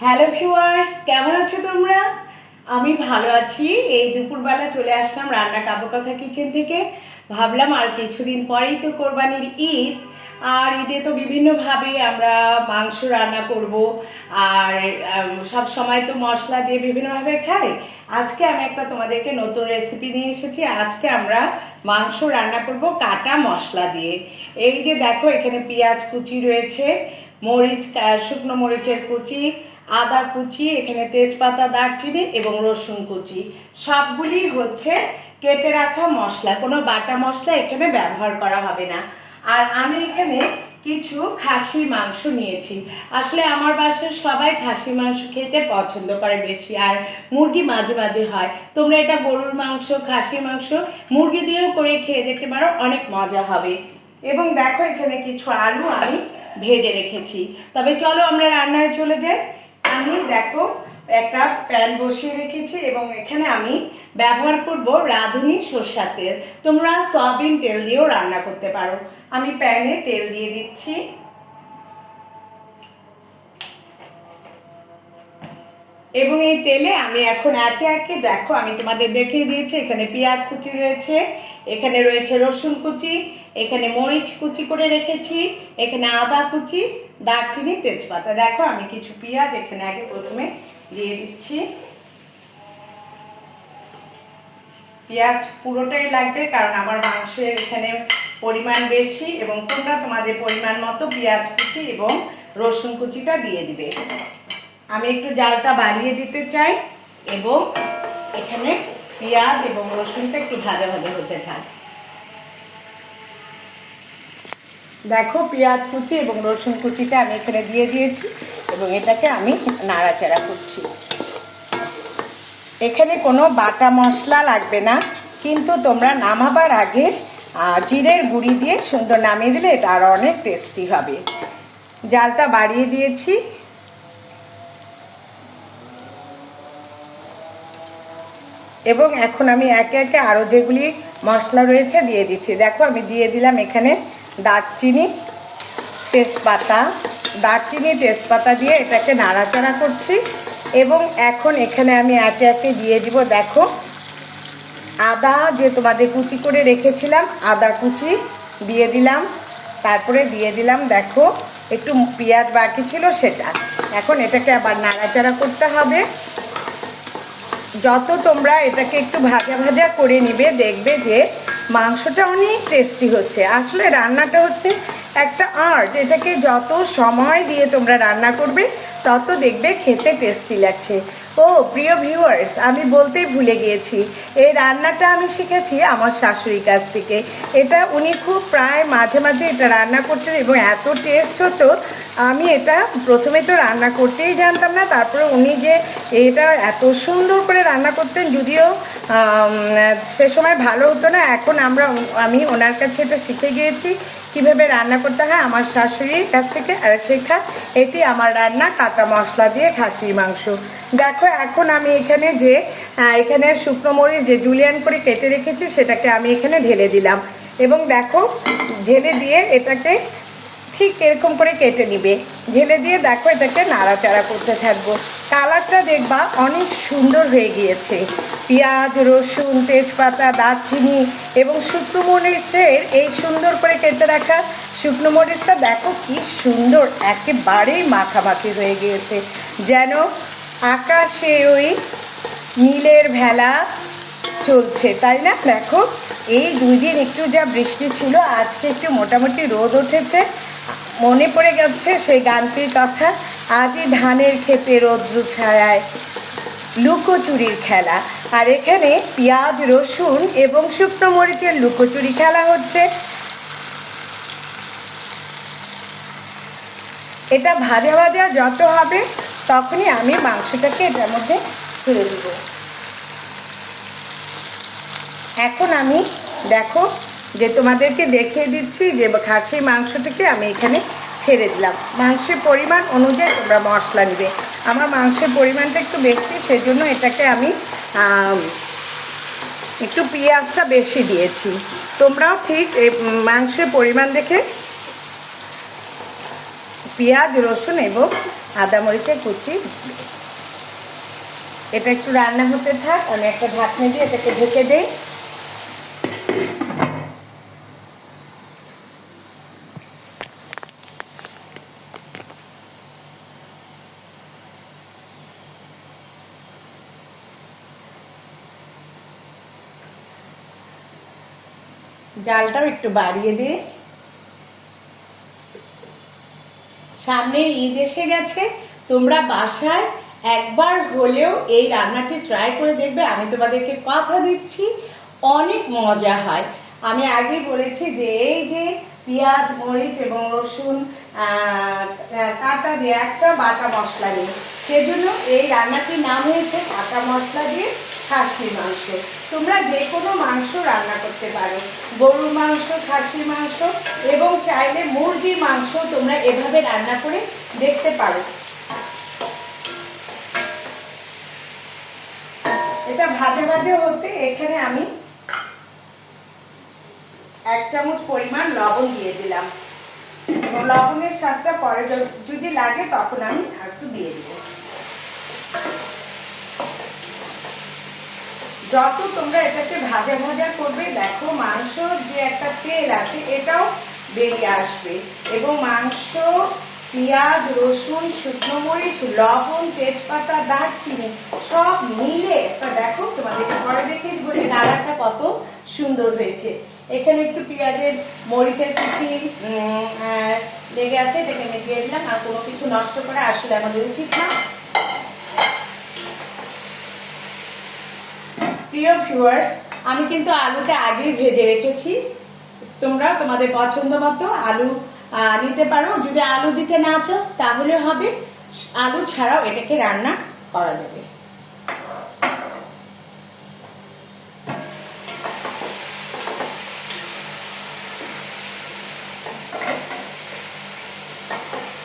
Hello viewers কেমন আছো তোমরা? আমি ভালো আছি। এই দুপুরবেলা চলে আসলাম রান্না কথা কিচেন থেকে। ভাবলাম আর কিছুদিন পরেই তো কোরবানির ঈদ। আর ঈদে তো বিভিন্নভাবে আমরা মাংস রান্না করব। আর সব সময় তো মশলা দিয়ে বিভিন্নভাবে খাই। আজকে আমি একটা তোমাদেরকে নতুন রেসিপি নিয়ে এসেছি। আজকে আমরা মাংস রান্না করব কাটা মশলা দিয়ে। এই যে দেখো, এখানে পেঁয়াজ কুচি রয়েছে, মরিচ শুকনো মরিচের কুচি আদা কুচি, এখানে তেজপাতা, দারচিনি এবং রসুন কুচি। সবগুলি হচ্ছে কেটে রাখা মশলা। কোনো বাটা মশলা এখানে ব্যবহার করা হবে না। আর আমি এখানে কিছু খাসি মাংস নিয়েছি। আসলে আমার বাসার সবাই খাসি মাংস খেতে পছন্দ করে বেশি, আর মুরগি মাঝে মাঝে হয়। তোমরা এটা গরুর মাংস খাসি মাংস, মুরগি দিয়েও করে খেয়ে দেখতে পারো, অনেক মজা হবে। এবং দেখো এখানে কিছু আলু আমি ভেজে রেখেছি। তবে চলো আমরা রান্নায় চলে যাই। আমি দেখো, একটা প্যান বসিয়ে রেখেছি এবং এখানে আমি ব্যবহার করব রাঁধুনি সর্ষার তেল। তোমরা সয়াবিন তেল দিয়েও রান্না করতে পারো। আমি প্যানে তেল দিয়ে দিচ্ছি। এবং এই তেলে আমি এখন একে একে, দেখো, আমি তোমাদের দেখিয়ে দিয়েছি, এখানে পেঁয়াজ কুচি রয়েছে, এখানে রয়েছে রসুন কুচি, এখানে মরিচ কুচি করে রেখেছি, এখানে আদা কুচি দারচিনি তেজপাতা। দেখো, আমি কিছু পেঁয়াজ এখানে আগে প্রথমে দিয়ে দিচ্ছি। পেঁয়াজ পুরোটাই লাগবে, কারণ আমার মাংসের এখানে পরিমাণ বেশি এবং তোমরা তোমাদের পরিমাণ মতো পেঁয়াজ কুচি এবং রসুন কুচিটা দিয়ে দিবে। আমি একটু জালটা বাড়িয়ে দিতে চাই এবং এখানে পেঁয়াজ এবং রসুনটা একটু ভাজা ভাজা হতে থাক। দেখো, পেঁয়াজ কুচি এবং রসুন কুচিটা আমি এখানে দিয়ে দিয়েছি এবং এটাকে আমি নাড়াচাড়া করছি। এখানে কোনো বাটা মশলা লাগবে না, কিন্তু তোমরা নামাবার আগে জিরের গুঁড়ি দিয়ে সুন্দর নামিয়ে দিলে এটা আরও অনেক টেস্টি হবে। জালটা বাড়িয়ে দিয়েছি। এবং এখন আমি একে একে আরও যেগুলি মশলা রয়েছে দিয়ে দিচ্ছি। দেখো, আমি দিয়ে দিলাম এখানে দারচিনি তেজপাতা। দারচিনি, তেজপাতা দিয়ে এটাকে নাড়াচাড়া করছি এবং এখন এখানে আমি একে একে দিয়ে দিব। দেখো, আদা যে তোমাদের কুচি করে রেখেছিলাম, আদা কুচি দিয়ে দিলাম। তারপরে দিয়ে দিলাম, দেখো, একটু পেঁয়াজ বাকি ছিল সেটা। এখন এটাকে আবার নাড়াচাড়া করতে হবে। যত তোমরা এটাকে একটু ভাজা ভাজা করে নিবে, দেখবে যে মাংসটা অনেক টেস্টি হচ্ছে। আসলে রান্নাটা হচ্ছে একটা আর্ট এটাকে যত সময় দিয়ে তোমরা রান্না করবে, তত দেখবে খেতে টেস্টি লাগছে। ও, প্রিয় ভিউয়ার্স আমি বলতেই ভুলে গিয়েছি, এই রান্নাটা আমি শিখেছি আমার শাশুড়ির কাছ থেকে। এটা উনি খুব প্রায় মাঝে মাঝে এটা রান্না করতেন এবং এত টেস্ট হতো আমি এটা প্রথমে তো রান্না করতেই জানতাম না, তারপরে উনি যে এটা এত সুন্দর করে রান্না করতেন যদিও সে সময় ভালো হতো না, এখন আমরা, আমি ওনার কাছে এটা শিখে গিয়েছি কীভাবে রান্না করতে হয় আমার শাশুড়ির কাছ থেকে শেখা এটি আমার রান্না কাটা মশলা দিয়ে খাসির মাংস। দেখো, এখন আমি এখানে যে এখানে শুকনো মরিচ যে জুলিয়ান করে কেটে রেখেছি, সেটাকে আমি এখানে ঢেলে দিলাম। এবং দেখো, ঢেলে দিয়ে এটাকে ঠিক এরকম করে কেটে নিবে। ঢেলে দিয়ে দেখো এটাকে নাড়াচাড়া করতে থাকব। কালারটা দেখবা অনেক সুন্দর হয়ে গিয়েছে। পেঁয়াজ, রসুন, তেজপাতা, দারচিনি এবং শুকনো মরিচের এই সুন্দর করে কেটে রাখা শুকনো মরিচটা দেখো কি সুন্দর, একেবারেই মাখামাখি হয়ে গিয়েছে। যেন আকাশে ওই নীলের ভেলা চলছে, তাই না? দেখো, এই দুই দিন একটু যা বৃষ্টি ছিল, আজকে একটু মোটামুটি রোদ উঠেছে। মনে পড়ে গেছে সেই গানটির কথা। আজই ধানের ক্ষেতে রৌদ্র ছায়ায় লুকোচুরির খেলা। আর এখানে পেঁয়াজ, রসুন এবং শুকনো মরিচের লুকোচুরি খেলা হচ্ছে। এটা ভাজা ভাজা যত হবে, তখনই আমি মাংসটাকে এটার মধ্যে ছেড়ে দিব। এখন আমি দেখো যে তোমাদেরকে দেখিয়ে দিচ্ছি যে খাসির মাংসটাকে আমি এখানে ছেড়ে দিলাম। মাংসের পরিমাণ অনুযায়ী তোমরা মশলা নেবে আমার মাংসের পরিমাণটা একটু বেশি, সেজন্য এটাকে আমি একটু পেঁয়াজটা বেশি দিয়েছি। তোমরাও ঠিক মাংসের পরিমাণ দেখে পেঁয়াজ, রসুন এবং আদা মরিচের কুচি। এটা একটু রান্না হতে থাক, আমি একটা ঢাকনি দিয়ে এটাকে ঢেকে দেই। জালটাও একটু বাড়িয়ে দিয়ে সামনে ঈদ এসে গেছে, তোমরা বাসায় একবার হলেও এই রান্নাটি ট্রাই করে দেখবে। আমি তোমাদেরকে কথা দিচ্ছি, অনেক মজা হয়। আমি আগেই বলেছি যে এই যে পেঁয়াজ, মরিচ এবং রসুন কাঁটা দিয়ে একটা বাটা মশলা দিয়ে, সেজন্য এই রান্নাটির নাম হয়েছে কাঁটা মশলা দিয়ে খাসির মাংস। তোমরা যে কোনো মাংস রান্না করতে পারো। গরুর মাংস, খাসির মাংস এবং চাইলে মুরগির মাংস তোমরা এভাবে রান্না করে দেখতে পারো। এটা ভাজে ভাজে হতে এখানে আমি এক চামচ পরিমাণ লবণ দিয়ে দিলাম। এবং লবণের স্বাদটা পরে যদি লাগে তখন আমি একটু দিয়ে দিব। যত তোমরা এটাকে ভাজা ভাজা করবে দেখো মাংসর যে একটা তেল আছে এটাও বেরিয়ে আসবে। এবং মাংস পেঁয়াজ রসুন শুকনো মরিচ লবণ তেজপাতা দারচিনি সব মিলে একটা দেখো তোমাদের ঘরে দেখে বলে নাড়াটা কত সুন্দর হয়েছে। এখানে একটু পেঁয়াজের মরিচের আহ, লেগে আছে এটাকে দিয়ে দিলাম আর কোনো কিছু নষ্ট করা আসলে আমাদের উচিত না। প্রিয় ভিউয়ার্স আমি কিন্তু আলুটা আগেই ভেজে রেখেছি। তোমরা তোমাদের পছন্দ মতো আলু নিতে পারো। যদি আলু দিতে না চাও, তাহলে হবে, আলু ছাড়াও এটাকে রান্না করা যাবে।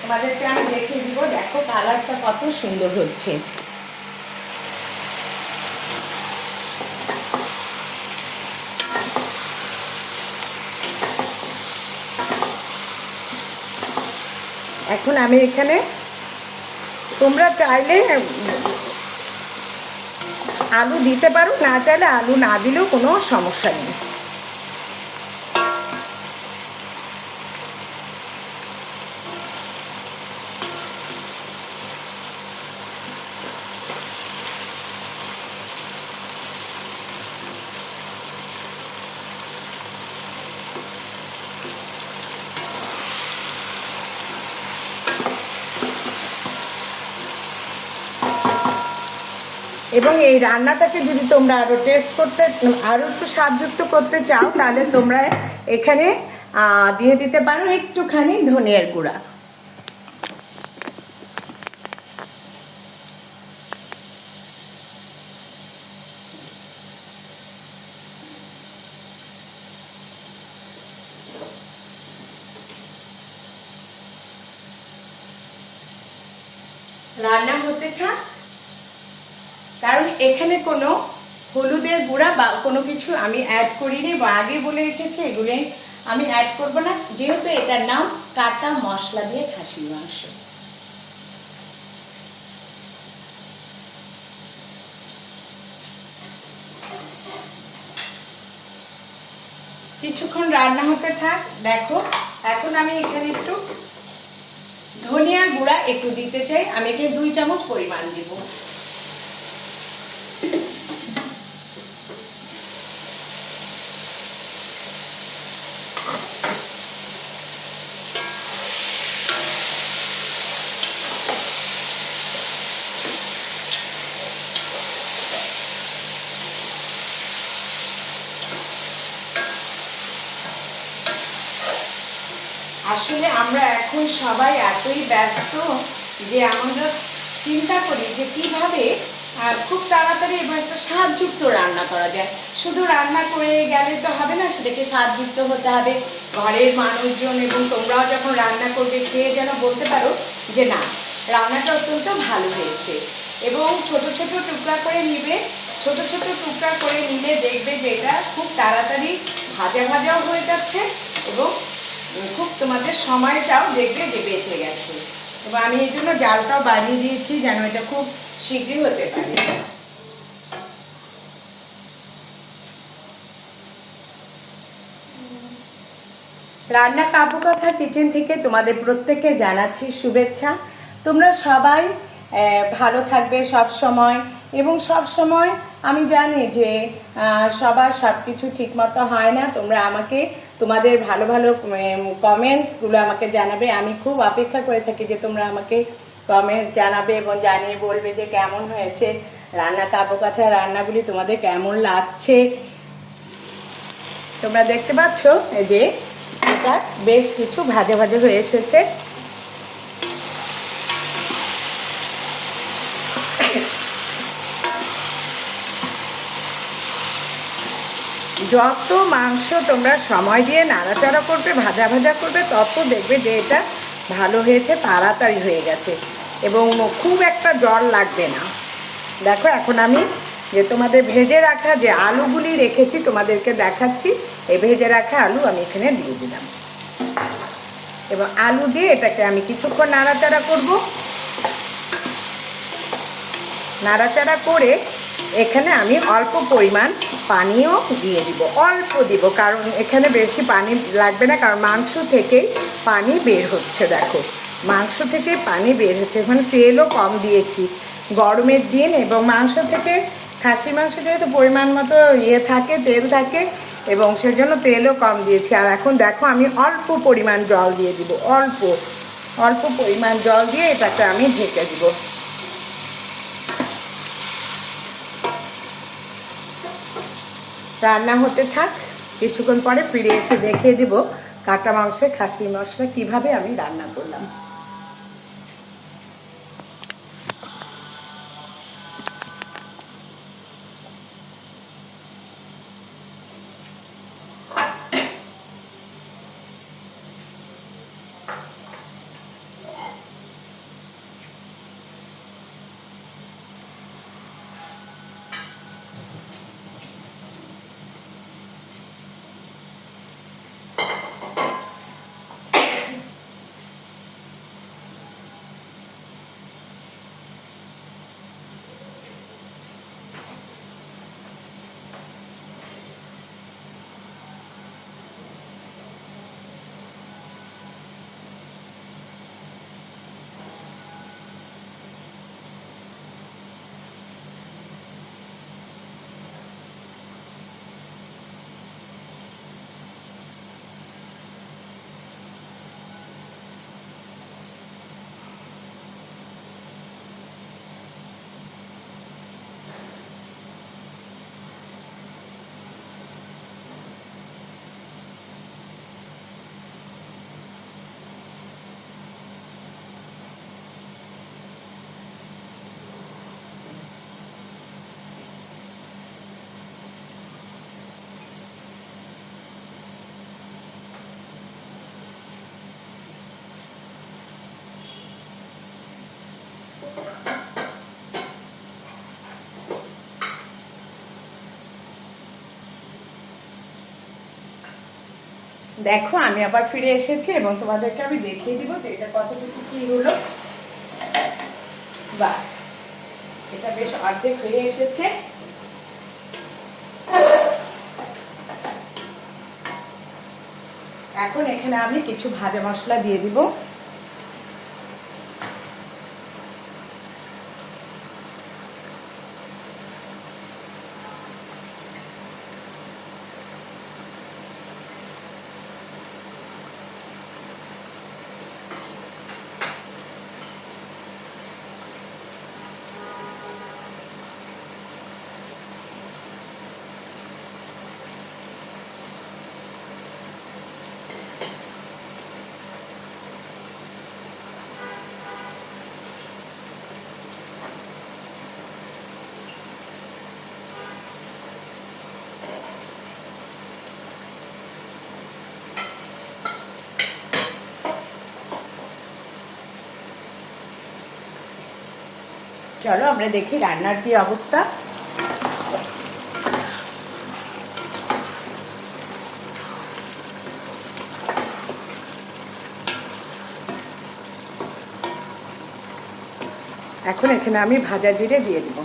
তোমাদেরকে আমি দেখিয়ে দিব, দেখো কালারটা কত সুন্দর হচ্ছে। এখন আমি এখানে, তোমরা চাইলে, আলু দিতে পারো, না চাইলে আলু না দিলেও কোনো সমস্যা নেই। এবং এই রান্নাটাকে যদি তোমরা আরও টেস্ট করতে আরও একটু স্বাদযুক্ত করতে চাও, তাহলে তোমরা এখানে দিয়ে দিতে পারো একটুখানি ধনিয়ার গুঁড়া। রান্না হতে থাক। এখানে কোনো হলুদের গুঁড়া বা কোনো কিছু আমি অ্যাড করিনি বা আগে বলে রেখেছি এগুলো আমি অ্যাড করব না। যেহেতু এটার নাম কাটা মশলা দিয়ে খাসির মাংস। কিছুক্ষণ রান্না হতে থাক, দেখো, এখন আমি এখানে একটু ধনিয়ার গুঁড়া একটু দিতে চাই। আমি এখানে দুই চামচ পরিমাণ দিব আসলে আমরা এখন সবাই এতই ব্যস্ত যে আমরা চিন্তা করি যে কীভাবে খুব তাড়াতাড়ি এবার একটা স্বাদযুক্ত রান্না করা যায়। শুধু রান্না করে গেলে তো হবে না, সেটাকে স্বাদযুক্ত হতে হবে। ঘরের মানুষজন এবং তোমরাও যখন রান্না করবে, খেয়ে যেন বলতে পারো যে না, রান্নাটা অত্যন্ত ভালো হয়েছে। এবং ছোট ছোট টুকরা করে নিবে, ছোট ছোট টুকরা করে নিলে দেখবে যে এটা খুব তাড়াতাড়ি ভাজা ভাজাও হয়ে যাচ্ছে এবং খুব তোমাদের সময়টাও দেখবে যে বেঁচে গেছে। এবং আমি এই জন্য জালটাও বাড়িয়ে দিয়েছি যেন এটা খুব শীঘ্রই হতে পারে। রান্না কাপু কথা কিচেন থেকে তোমাদের প্রত্যেককে জানাচ্ছি শুভেচ্ছা। তোমরা সবাই ভালো থাকবে সব সময় এবং সব সময় আমি জানি যে সবার সব কিছু ঠিকমতো হয় না। তোমরা আমাকে তোমাদের ভালো ভালো কমেন্টসগুলো আমাকে জানাবে। আমি খুব অপেক্ষা করে থাকি যে তোমরা আমাকে কমেন্টস জানাবে এবং জানিয়ে বলবে যে কেমন হয়েছে রান্না কাপু কথা রান্নাগুলি তোমাদের কেমন লাগছে। তোমরা দেখতে পাচ্ছ যে এটা বেশ কিছু ভাজে ভাজে হয়ে এসেছে। যত মাংস তোমরা সময় দিয়ে নাড়াচাড়া করবে, ভাজা ভাজা করবে, তত দেখবে যে এটা ভালো হয়েছে, তাড়াতাড়ি হয়ে গেছে এবং খুব একটা জল লাগবে না। দেখো, এখন আমি যে তোমাদের ভেজে রাখা যে আলুগুলি রেখেছি, তোমাদেরকে দেখাচ্ছি। এই ভেজে রাখা আলু আমি এখানে দিয়ে দিলাম। এবং আলু দিয়ে এটাকে আমি কিছুক্ষণ নাড়াচাড়া করব। নাড়াচাড়া করে এখানে আমি অল্প পরিমাণ পানিও দিয়ে দিব, অল্প দিব, কারণ এখানে বেশি পানি লাগবে না, কারণ মাংস থেকেই পানি বের হচ্ছে, দেখো। মাংস থেকে পানি বের হচ্ছে, এখানে তেলও কম দিয়েছি। গরমের দিন এবং মাংস থেকে খাসি মাংস যেহেতু পরিমাণ মতো ইয়ে থাকে, তেল থাকে, এবং সেজন্য তেলও কম দিয়েছি। আর এখন দেখো, আমি অল্প পরিমাণ জল দিয়ে দিব, অল্প অল্প পরিমাণ জল দিয়ে এটাকে আমি ঢেকে দিব। রান্না হতে থাক, কিছুক্ষণ পরে ফিরে এসে দেখিয়ে দিব কাটা মাংসের খাসির মশলা কীভাবে আমি রান্না করলাম। দেখো, আমি আবার ফিরে এসেছি এবং তোমাদেরকে আমি দেখিয়ে দিব যে এটা কতটুকু কি হলো। বা এটা বেশ অর্ধেক হয়ে এসেছে। এখন এখানে আমি কিছু ভাজা মশলা দিয়ে দিব। চলো আমরা দেখি রান্নার কি অবস্থা। এখন এখানে আমি ভাজা জিরে দিয়ে দেবো।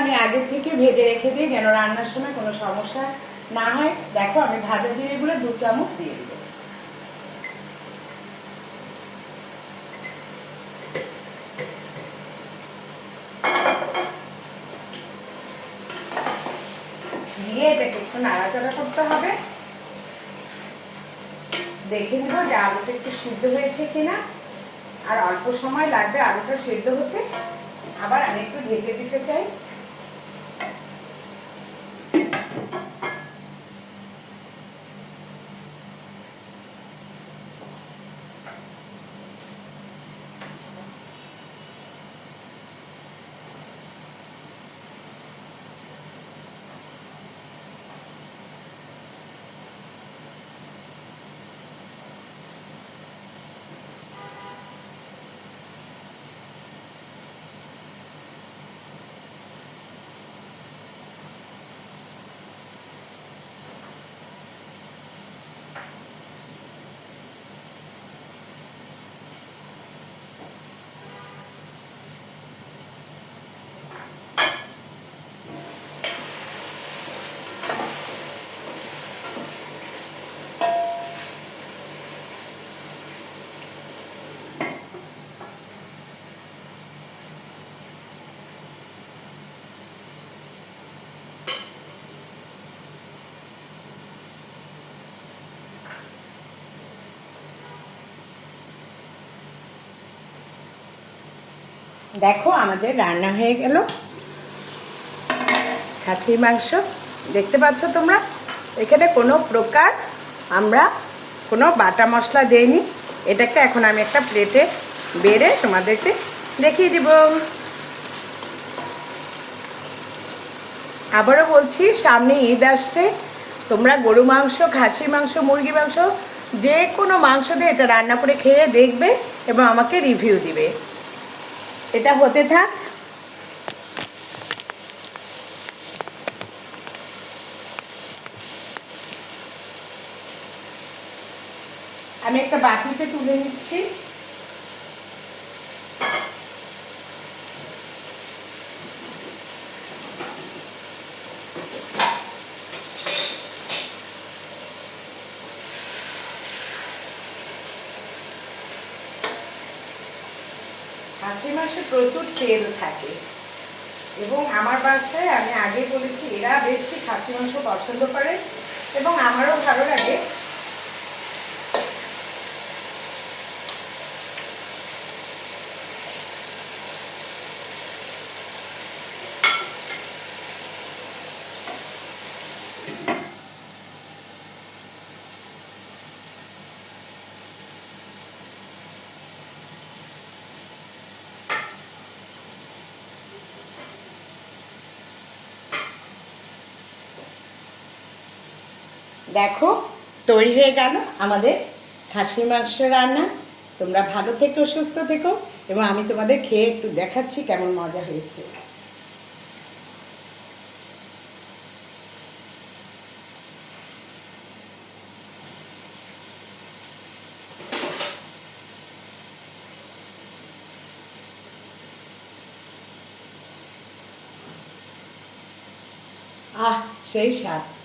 আমি আগে থেকে ভেজে রেখে দিই, যেন রান্নার সময় কোনো সমস্যা না হয়। দেখো, আমি ভাজা জিরেগুলো দু চামচ দিয়ে দিব। দিয়ে এটাকে একটু নাড়াচাড়া করতে হবে। দেখে নেব যে আলুটা একটু সিদ্ধ হয়েছে কিনা। আর অল্প সময় লাগবে আলুটা সিদ্ধ হতে। আবার আমি একটু ঢেকে দিতে চাই। দেখো, আমাদের রান্না হয়ে গেল। খাসির মাংস, দেখতে পাচ্ছ তোমরা? এখানে কোনো প্রকার আমরা কোনো বাটা মশলা দেইনি। এটাকে এখন আমি একটা প্লেটে বেড়ে তোমাদেরকে দেখিয়ে দিব। আবারও বলছি, সামনে ঈদ আসছে। তোমরা গরু মাংস, খাসির মাংস মুরগি মাংস, যে কোনো মাংস দিয়ে এটা রান্না করে খেয়ে দেখবে এবং আমাকে রিভিউ দিবে। এটা হতে থাক। আমি একটা বাটিতে তুলে নিচ্ছি খাসি মাংসে প্রচুর তেল থাকে। এবং আমার বাসায় আমি আগে বলেছি, এরা বেশি খাসি মাংস পছন্দ করে এবং আমারও ভালো লাগে। দেখো, তৈরি হয়ে গেল আমাদের খাসি মাংস রান্না। তোমরা ভালো থেকো, সুস্থ থেকো, এবং আমি তোমাদের খেয়ে একটু দেখাচ্ছি কেমন মজা হয়েছে। আহ, সেই স্বাদ।